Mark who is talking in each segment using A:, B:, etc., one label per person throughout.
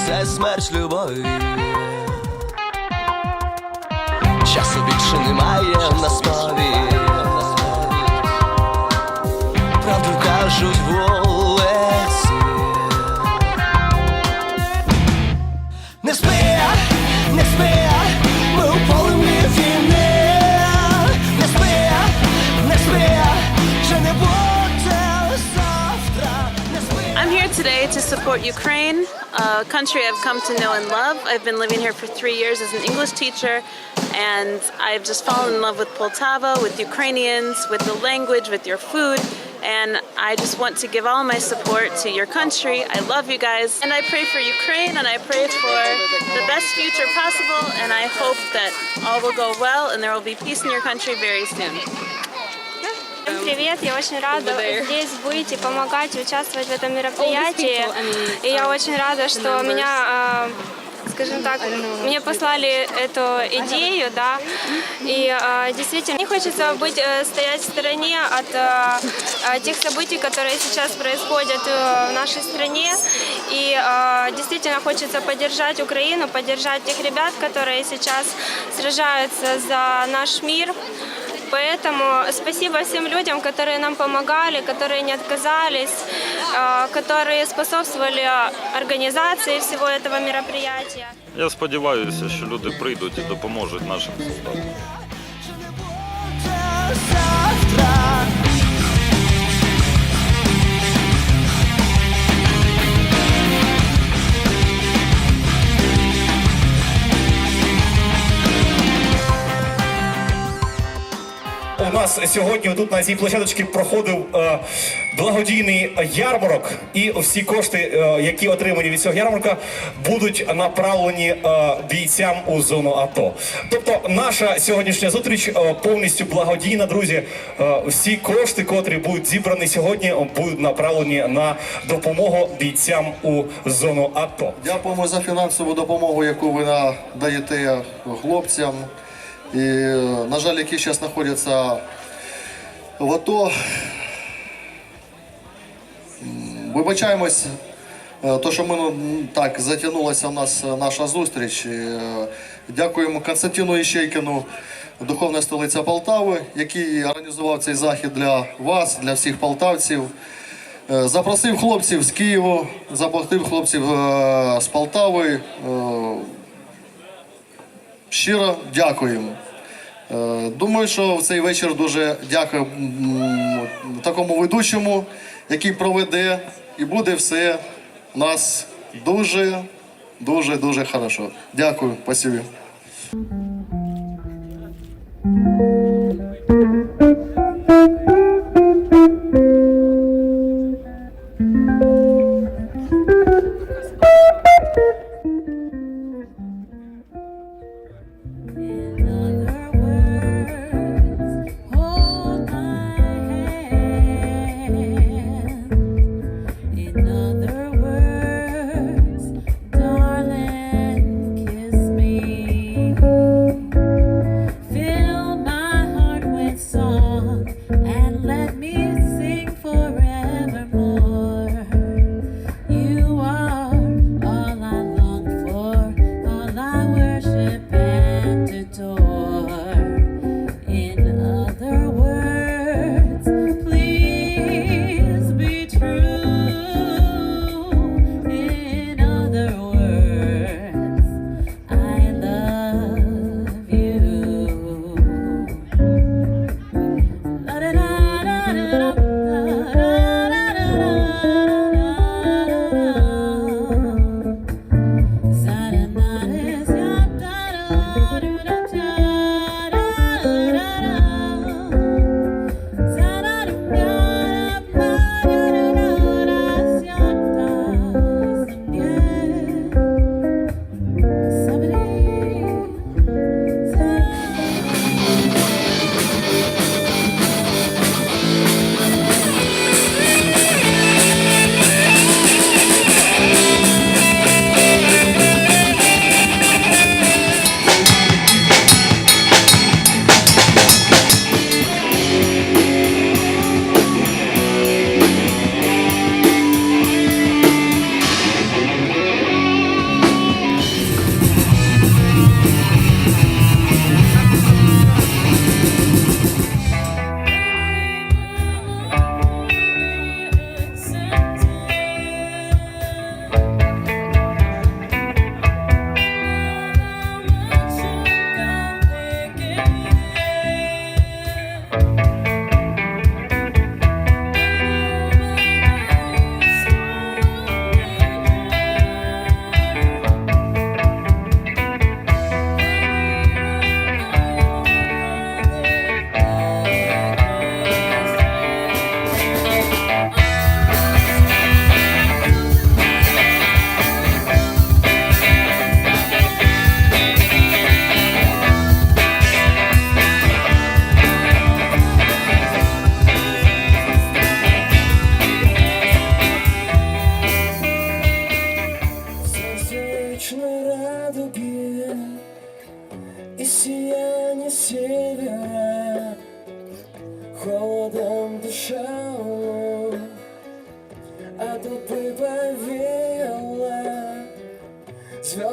A: собою несе смерть любові. Часу більше немає на спові. Правду кажуть вулиці. Не спи, не спи, ми у полум'ї війни. Не спи, не спи, вже не буде завтра. Не спи.
B: I'm here today to support Ukraine, a country I've come to know and love. I've been living here for three years as an English teacher, and I've just fallen in love with Poltava, with Ukrainians, with the language, with your food. And I just want to give all my support to your country. I love you guys. And I pray for Ukraine and I pray for the best future possible. And I hope that all will go well and there will be peace in your country very soon.
C: Всем привет! Я очень рада здесь быть и помогать, участвовать в этом мероприятии. И я очень рада, что меня, а, скажем так, мне послали эту идею, да. И а, действительно, мне хочется быть, э, стоять в стороне от а, а, тех событий, которые сейчас происходят э, в нашей стране. И а, действительно хочется поддержать Украину, поддержать тех ребят, которые сейчас сражаются за наш мир. Поэтому спасибо всем людям, которые нам помогали, которые не отказались, э, которые способствовали организации всего этого мероприятия.
D: Я сподіваюся, що люди прийдуть і допоможуть нашим солдатам.
E: Нас сьогодні тут на цій площадочці проходив е, благодійний ярмарок, і всі кошти, е, які отримані від цього ярмарка, будуть направлені е, бійцям у зону АТО. Тобто, наша сьогоднішня зустріч е, повністю благодійна, друзі. Е, всі кошти, котрі будуть зібрані сьогодні, будуть направлені на допомогу бійцям у зону АТО.
F: Дякуємо за фінансову допомогу, яку ви надаєте хлопцям, і, на жаль, які зараз знаходяться в АТО. Вибачаємось, е, то, що ми ну, так затягнулася в нас е, наша зустріч. Е, Дякуємо Константину Іщейкіну, духовна столиця Полтави, який організував цей захід для вас, для всіх полтавців. Е, Запросив хлопців з Києва, запросив хлопців е, з Полтави. Щиро дякуємо. Е, Думаю, що в цей вечір дуже дякую такому ведучому, який проведе, і буде все у нас дуже, дуже, дуже хорошо. Дякую, спасибі.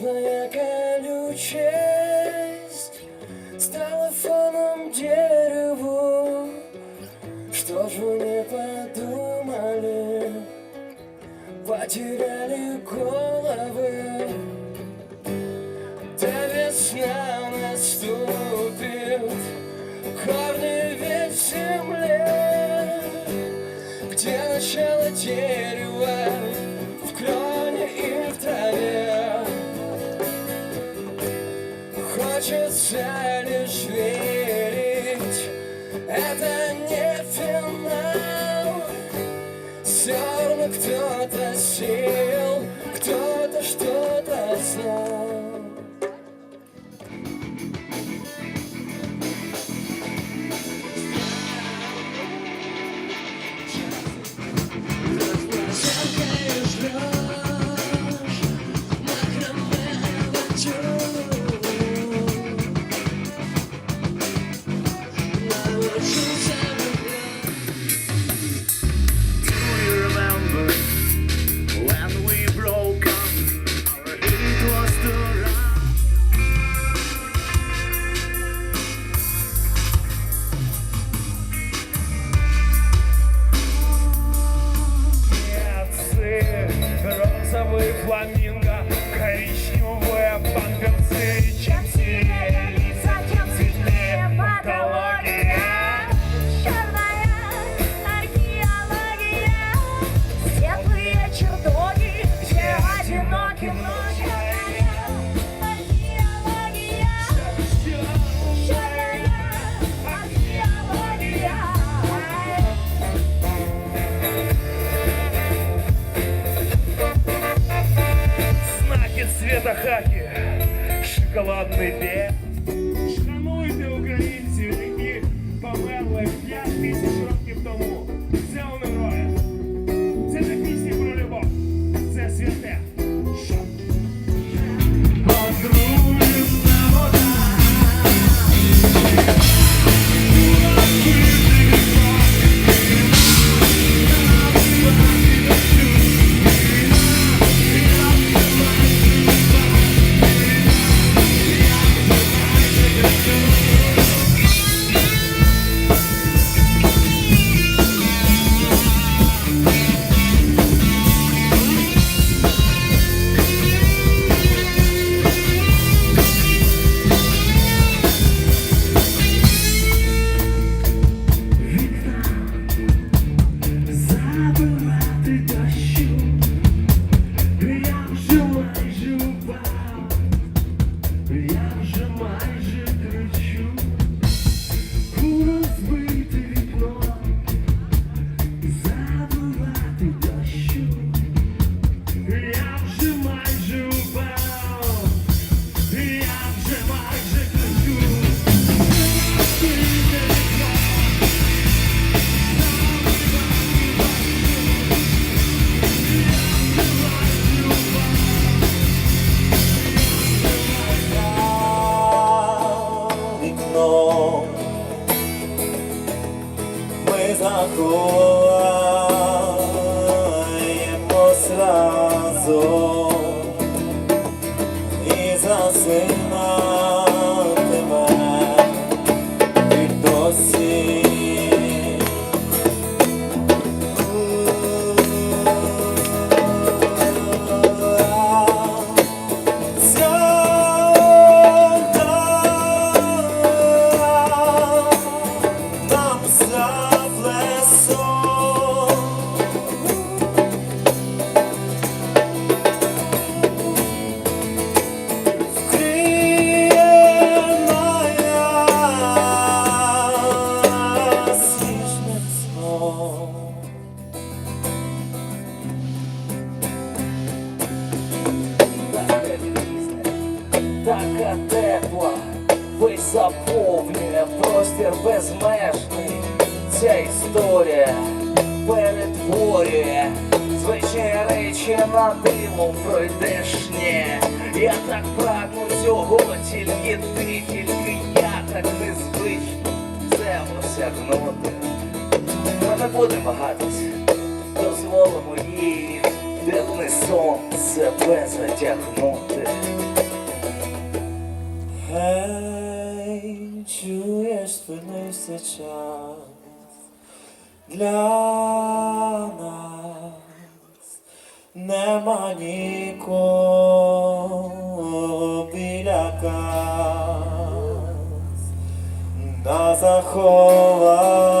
G: грязная колючесть Стала фоном дереву. Что же не подумали? Потеряли головы. Да весна наступит Гордо хочется лишь верить. Это не финал. Все равно кто-то сел Кто-то что-то знал.
H: Thank
I: you. Это хаки, шоколадний день. Шануйте українців, які померли.
G: Oh. заповнює простір безмежний, ця історія перетворює звичайні речі на димом пройдешнє. Я так прагну цього, тільки ти, тільки я так незвично це осягнути. Ми не будемо багатись, дозволимо їй дивний сонце себе затягнути. Hey чуєш, спинився час для нас. Нема нікого біля нас заховала